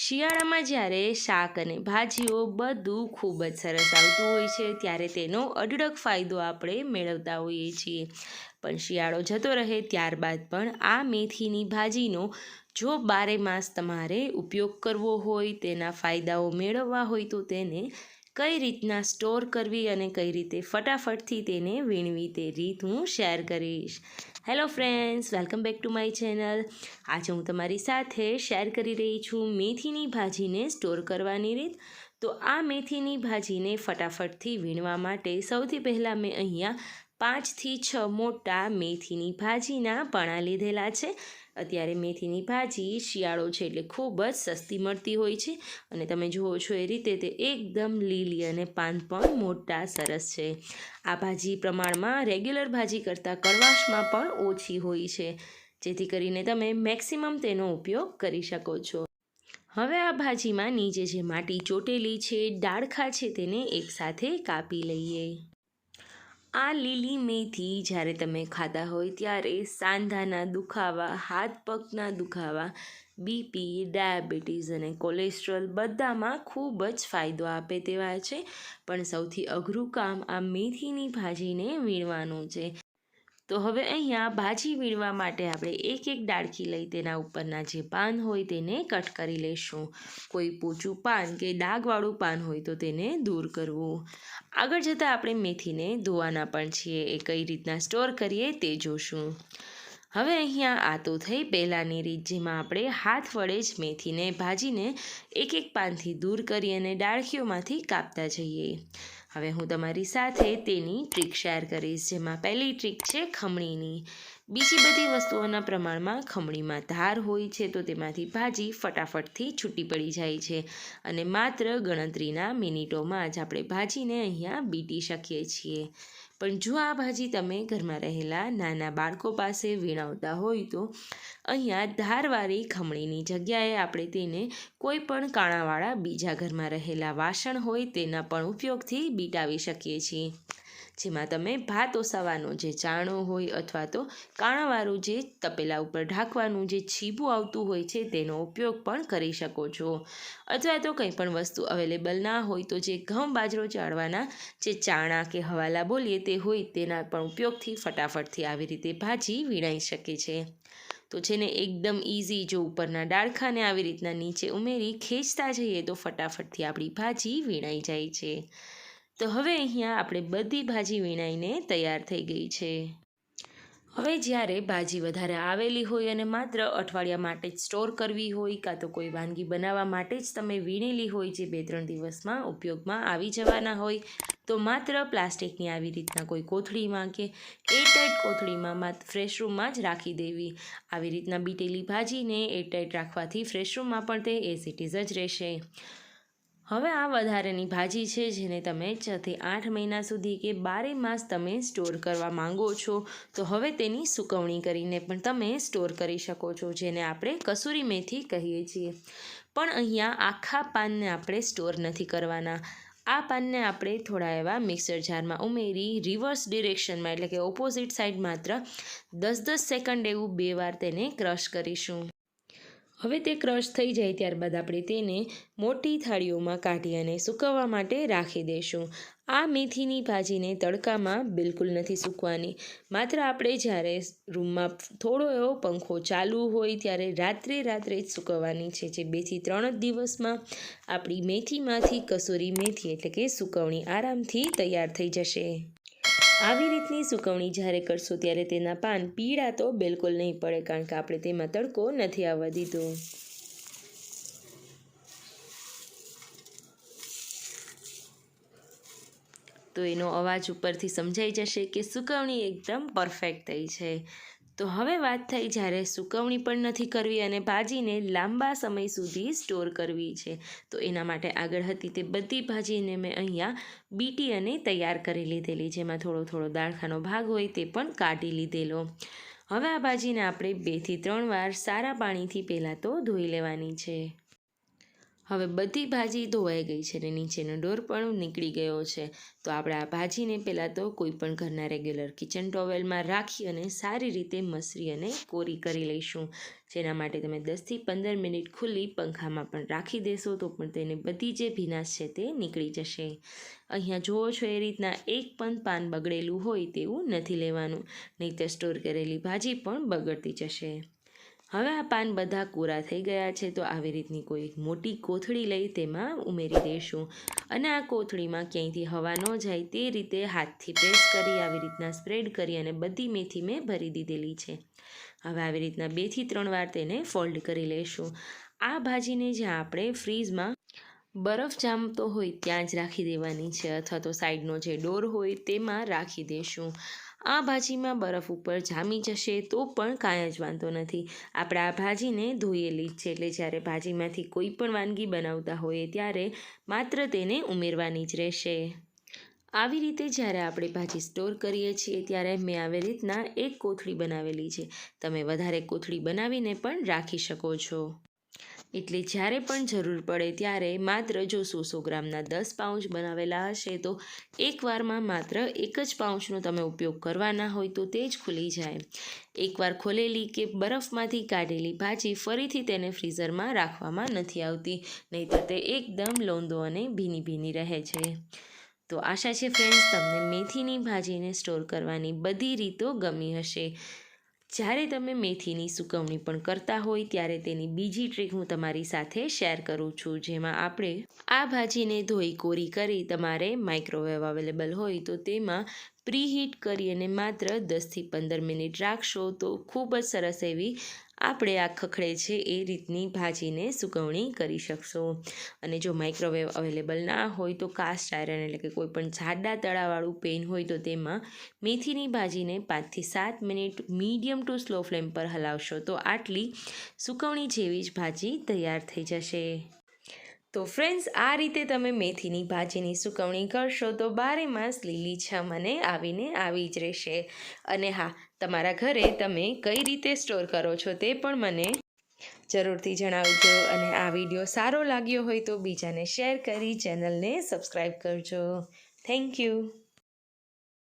શિયાળામાં જ્યારે શાક અને ભાજીઓ બધું ખૂબ જ સરસ આવતું હોય છે, ત્યારે તેનો અઢળક ફાયદો આપણે મેળવતા હોઈએ છીએ. પણ શિયાળો જતો રહે ત્યારબાદ પણ આ મેથીની ભાજીનો જો બારે માસ તમારે ઉપયોગ કરવો હોય, તેના ફાયદાઓ મેળવવા હોય, તો તેને કઈ રીતના સ્ટોર કરવી અને કઈ રીતે ફટાફટથી તેને વીણવી તે રીત હું શેર કરીશ. Hello friends welcome back to my channel આજે હું તમારી સાથે શેર કરી રહી છું મેથીની ભાજીને સ્ટોર કરવાની રીત. તો આ મેથીની ભાજીને ફટાફટથી વીણવા માટે સૌથી પહેલાં મેં અહીંયા પાંચથી છ મોટા મેથીની ભાજીના પણા લીધેલા છે. અત્યારે મેથીની ભાજી શિયાળો છે એટલે ખૂબ જ સસ્તી મળતી હોય છે. અને તમે જુઓ છો એ રીતે તે એકદમ લીલી અને પાન પણ મોટા સરસ છે. આ ભાજી પ્રમાણમાં રેગ્યુલર ભાજી કરતાં કડવાશમાં પણ ઓછી હોય છે. જેથી કરીને તમે મેક્સિમમ તેનો ઉપયોગ કરી શકો છો. હવે આ ભાજીમાં નીચે જે માટી ચોટેલી છે, ડાળખા છે, તેને એકસાથે કાપી લઈએ. આ લીલી મેથી જ્યારે તમે ખાતા હોય ત્યારે સાંધાના દુખાવા, હાથ પગના દુખાવા બીપી ડાયાબિટીસ અને કોલેસ્ટ્રોલ બધામાં ખૂબ જ ફાયદો આપે તેવા છે. પણ સૌથી અઘરું કામ આ મેથીની ભાજીને વીણવાનું છે. તો હવે અહીંયા ભાજી વીણવા માટે આપણે એક એક ડાળખી લઈ તેના ઉપરના જે પાન હોય તેને કટ કરી લઈશું. કોઈ પોચું પાન કે ડાઘવાળું પાન હોય તો તેને દૂર કરવું. આગળ જતાં આપણે મેથીને ધોવાના પણ છીએ. એ કઈ રીતના સ્ટોર કરીએ તે જોશું. હવે અહીંયા આ તો થઈ પહેલાંની રીત, જેમાં આપણે હાથ વડે જ મેથીને ભાજીને એક એક પાનથી દૂર કરી અને ડાળખીઓમાંથી કાપતા જઈએ. હવે હું તમારી સાથે તેની ટ્રીક શેર કરીશ, જેમાં પહેલી ટ્રીક છે ખમણીની. બીજી બધી વસ્તુઓના પ્રમાણમાં ખમણીમાં ધાર હોય છે, તો તેમાંથી ભાજી ફટાફટથી છૂટી પડી જાય છે અને માત્ર ગણતરીના મિનિટોમાં જ આપણે ભાજીને અહીંયા બીટી શકીએ છીએ. પણ જો આ ભાજી તમે ઘરમાં રહેલા નાના બાળકો પાસે વીણાવતા હોય તો અહીંયા ધારવાળી ખમણીની જગ્યાએ આપણે તેને કોઈ પણ કાણાવાળા બીજા ઘરમાં રહેલા વાસણ હોય તેના પણ ઉપયોગથી બીટાવી શકીએ છીએ. જેમાં તમે ભાત ઓસાવાનો જે ચાણો હોય અથવા તો કાણાવાળું જે તપેલા ઉપર ઢાંકવાનું જે છીબું આવતું હોય છે, તેનો ઉપયોગ પણ કરી શકો છો. અથવા તો કંઈ પણ વસ્તુ અવેલેબલ ના હોય તો જે ઘઉં બાજરો ચાળવાના જે ચાણા કે હવાલા બોલીએ તે હોય તેના પણ ઉપયોગથી ફટાફટથી આવી રીતે ભાજી વીણાઈ શકે છે. તો છે ને એકદમ ઇઝી જો ઉપરના ડાળખાને આવી રીતના નીચે ઉમેરી ખેંચતા જઈએ તો ફટાફટથી આપણી ભાજી વીણાઈ જાય છે. તો હવે અહીંયા આપણે બધી ભાજી વીણાઈને તૈયાર થઈ ગઈ છે. હવે જ્યારે ભાજી વધારે આવેલી હોય અને માત્ર અઠવાડિયા માટે જ સ્ટોર કરવી હોય કાં તો કોઈ વાનગી બનાવવા માટે જ તમે વીણેલી હોય જે બે ત્રણ દિવસમાં ઉપયોગમાં આવી જવાના હોય, તો માત્ર પ્લાસ્ટિકની આવી રીતના કોઈ કોથળીમાં કે એરટાઈટ કોથળીમાં માત્ર ફ્રેશ રૂમમાં જ રાખી દેવી. આવી રીતના બીટેલી ભાજીને એરટાઈટ રાખવાથી ફ્રેશ રૂમમાં પણ તે એસિટીઝ જ રહેશે. હવે આ વધારેની ભાજી છે જેને તમે છથી આઠ મહિના સુધી કે બારે માસ તમે સ્ટોર કરવા માંગો છો. તો હવે તેની સુકવણી કરીને પણ તમે સ્ટોર કરી શકો છો, જેને આપણે કસૂરી મેથી કહીએ છીએ. પણ અહીંયા આખા પાનને આપણે સ્ટોર નથી કરવાના. આ પાનને આપણે થોડા એવા મિક્સર જારમાં ઉમેરી, રિવર્સ ડિરેક્શનમાં એટલે કે ઓપોઝિટ સાઈડ માત્ર દસ દસ સેકન્ડ એવું બે વાર તેને ક્રશ કરીશું. હવે તે ક્રશ થઈ જાય ત્યારબાદ આપણે તેને મોટી થાળીઓમાં કાઢી અને સૂકવવા માટે રાખી દઈશું. આ મેથીની ભાજીને તડકામાં બિલકુલ નથી સૂકવાની. માત્ર આપણે જ્યારે રૂમમાં થોડો એવો પંખો ચાલુ હોય ત્યારે રાત્રે રાત્રે જ સૂકવવાની છે, જે બેથી ત્રણ જ દિવસમાં આપણી મેથીમાંથી કસૂરી મેથી એટલે કે સૂકવણી આરામથી તૈયાર થઈ જશે. આવી રીતની સુકવણી જ્યારે કરશો ત્યારે તેના પાન પીળા તો બિલકુલ નહીં પડે, કારણ કે આપણે તેમાં તડકો નથી આવવા દીધો. તો એનો અવાજ ઉપરથી સમજાઈ જશે કે સુકવણી એકદમ પરફેક્ટ થઈ છે. તો હવે વાત થઈ જ્યારે સુકવણી પણ નથી કરવી અને ભાજીને લાંબા સમય સુધી સ્ટોર કરવી છે. તો એના માટે આગળ હતી તે બધી ભાજીને મેં અહીંયા બીટી અને તૈયાર કરી લીધેલી, જેમાં થોડો થોડો દાળખાનો ભાગ હોય તે પણ કાઢી લીધેલો. હવે આ ભાજીને આપણે બેથી ત્રણ વાર સારા પાણીથી પહેલાં તો ધોઈ લેવાની છે. હવે બધી ભાજી ધોવાઈ ગઈ છે અને નીચેનો ડોર પણ નીકળી ગયો છે. તો આપણે આ ભાજીને પહેલાં તો કોઈ પણ ઘરના રેગ્યુલર કિચન ટોવેલમાં રાખી અને સારી રીતે મસરી અને કોરી કરી લઈશું. જેના માટે તમે દસથી પંદર મિનિટ ખુલ્લી પંખામાં પણ રાખી દેશો તો પણ તેને બધી જે ભીનાશ છે તે નીકળી જશે. અહીંયા જુઓ છો એ રીતના એક પણ પાન બગડેલું હોય તેવું નથી લેવાનું. નહીંતર સ્ટોર કરેલી ભાજી પણ બગડતી જશે. હવે આ પાન બધા કોરા થઈ ગયા છે, તો આવી રીતની કોઈ મોટી કોથળી લઈ તેમાં ઉમેરી દઈશું અને આ કોથળીમાં ક્યાંયથી હવા ન જાય તે રીતે હાથથી પ્રેસ કરી, આવી રીતના સ્પ્રેડ કરી અને બધી મેથી મેં ભરી દીધેલી છે. હવે આવી રીતના બેથી ત્રણ વાર તેને ફોલ્ડ કરી લઈશું આ ભાજીને જ્યાં આપણે ફ્રીઝમાં બરફ જામતો હોય ત્યાં જ રાખી દેવાની છે, અથવા તો સાઈડનો જે ડોર હોય તેમાં રાખી દઈશું આ ભાજીમાં બરફ ઉપર જામી જશે તો પણ કાંઈ જ વાંધો નથી. આપણે આ ભાજીને ધોયેલી જ છે. એટલે જ્યારે ભાજીમાંથી કોઈ પણ વાનગી બનાવતા હોઈએ ત્યારે માત્ર તેને ઉમેરવાની જ રહેશે. આવી રીતે જ્યારે આપણે ભાજી સ્ટોર કરીએ છીએ ત્યારે મેં આવી રીતના એક કોથળી બનાવેલી છે. તમે વધારે કોથળી બનાવીને પણ રાખી શકો છો. એટલે જ્યારે પણ જરૂર પડે ત્યારે માત્ર જો સો સો ગ્રામના દસ પાઉચ બનાવેલા હશે તો એકવારમાં માત્ર એક જ પાઉચનો તમે ઉપયોગ કરવાના હોય તો તે જ ખુલી જાય. એકવાર ખોલેલી કે બરફમાંથી કાઢેલી ભાજી ફરીથી તેને ફ્રીઝરમાં રાખવામાં નથી આવતી, નહીંતર તે એકદમ લોંદો અને ભીની ભીની રહે છે. તો આશા છે ફ્રેન્ડ્સ તમને મેથીની ભાજીને સ્ટોર કરવાની બધી રીતો ગમી હશે. જ્યારે તમે મેથીની સુકવણી પણ કરતા હોય, ત્યારે તેની બીજી ટ્રીક હું તમારી સાથે શેર કરું છું. જેમાં આપણે આ ભાજીને ધોઈ કોરી કરી તમારે માઇક્રોવેવ અવેલેબલ હોય, તો તેમાં પ્રીહીટ કરી અને માત્ર દસથી પંદર મિનિટ રાખશો, તો ખૂબ જ સરસ એવી આપણે આ ખખડે છે એ રીતની ભાજીને સુકવણી કરી શકશો. અને જો માઇક્રોવેવ અવેલેબલ ના હોય તો કાસ્ટ આયરન એટલે કે કોઈ પણ જાડા તળાવાળું પેન હોય તો તેમાં મેથીની ભાજીને પાંચથી સાત minute medium to slow flame પર હલાવશો તો આટલી સુકવણી જેવી જ ભાજી તૈયાર થઈ જશે. તો ફ્રેન્ડ્સ આ રીતે તમે મેથીની ભાજીની સુકવણી કરશો તો બારે માસ લીલી છમ અને આવીને આવી જ રહેશે. અને હા, તમારા ઘરે તમે કઈ રીતે સ્ટોર કરો છો તે પણ મને જરૂરથી જણાવજો અને આ વીડિયો સારો લાગ્યો હોય તો બીજાને શેર કરી, ચેનલને સબસ્ક્રાઈબ કરજો. Thank you